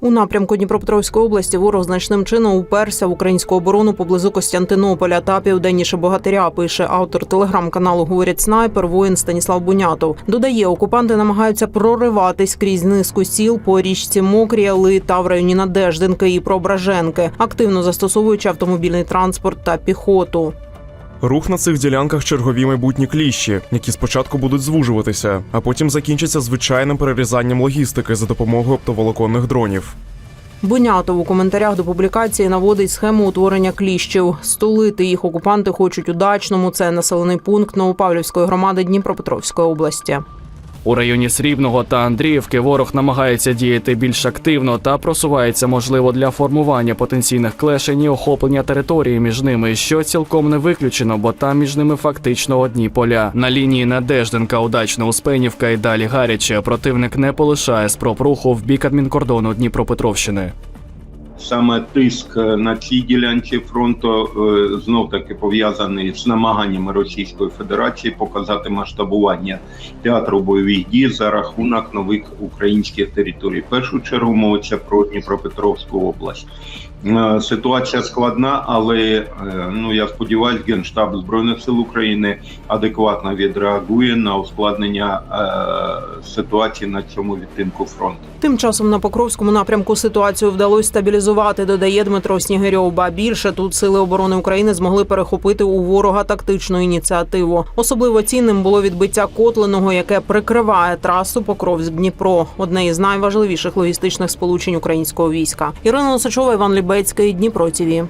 У напрямку Дніпропетровської області ворог значним чином уперся в українську оборону поблизу Костянтинополя та південніше Богатиря. Пише автор телеграм-каналу Говорять снайпер воїн Станіслав Бунятов. Додає, окупанти намагаються прориватись крізь низку сіл по річці Мокріяли та в районі Надеждинки і Преображенки, активно застосовуючи автомобільний транспорт та піхоту. Рух на цих ділянках чергові майбутні кліщі, які спочатку будуть звужуватися, а потім закінчаться звичайним перерізанням логістики за допомогою оптоволоконних дронів. Бунятов у коментарях до публікації наводить схему утворення кліщів. Столити їх окупанти хочуть у дачному. Це населений пункт Новопавлівської громади Дніпропетровської області. У районі Срібного та Андріївки ворог намагається діяти більш активно та просувається, можливо, для формування потенційних клешень і охоплення території між ними, що цілком не виключено, бо там між ними фактично одні поля. На лінії Надежденка, Удачна, Успенівка і далі гаряче. Противник не полишає спроб руху в бік адмінкордону Дніпропетровщини. Саме тиск е, на цій ділянці фронту знов таки пов'язаний з намаганнями Російської Федерації показати масштабування театру бойових дій за рахунок нових українських територій. В першу чергу мовиться про Дніпропетровську область. Е, Ситуація складна, але е, ну я сподіваюся, генштаб збройних сил України адекватно відреагує на ускладнення е, ситуації на цьому відтинку фронту. Тим часом на Покровському напрямку ситуацію вдалося стабілізувати, додає Дмитро Снігирьов. Ба більше тут сили оборони України змогли перехопити у ворога тактичну ініціативу. Особливо цінним було відбиття Котлиного, яке прикриває трасу Покровськ-Дніпро, одне із найважливіших логістичних сполучень українського війська. Ірина Осачова, Іван Лібецький, Дніпро ТІВІ.